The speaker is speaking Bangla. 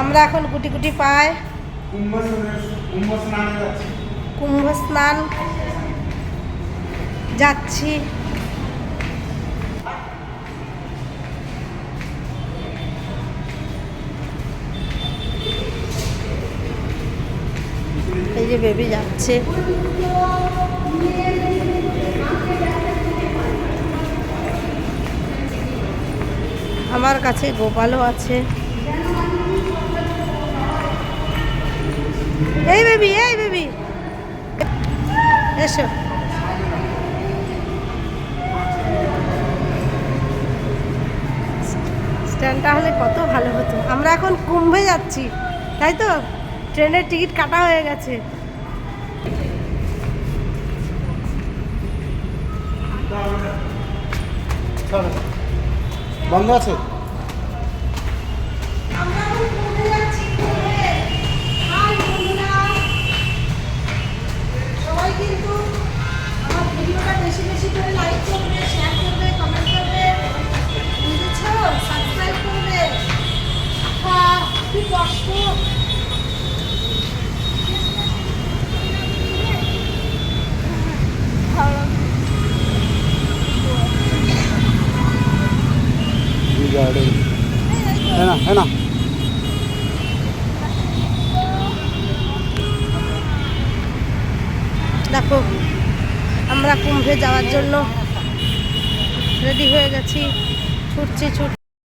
আমরা এখন গুটি গুটি পাই কুম্ভ স্নানে- যাচ্ছি। এই যে বেবি যাচ্ছে। আমার কাছে গোপালও আছে। এই বেবি এই বেবি। এসো। স্ট্যান্ডটা হলে কত ভালো হতো। আমরা এখন কুম্ভে যাচ্ছি, তাই তো? ট্রেনের টিকিট কাটা হয়ে গেছে। বন্ধ আছে? করে লাইক করবে শেয়ার করবে কমেন্ট করবে। বুঝেছ? সাবস্ক্রাইব করবে। কি কষ্ট। গার্ডেন না না। দেখো আমরা কুম্ভে যাওয়ার জন্য রেডি হয়ে গেছি। ছুটছি ছুট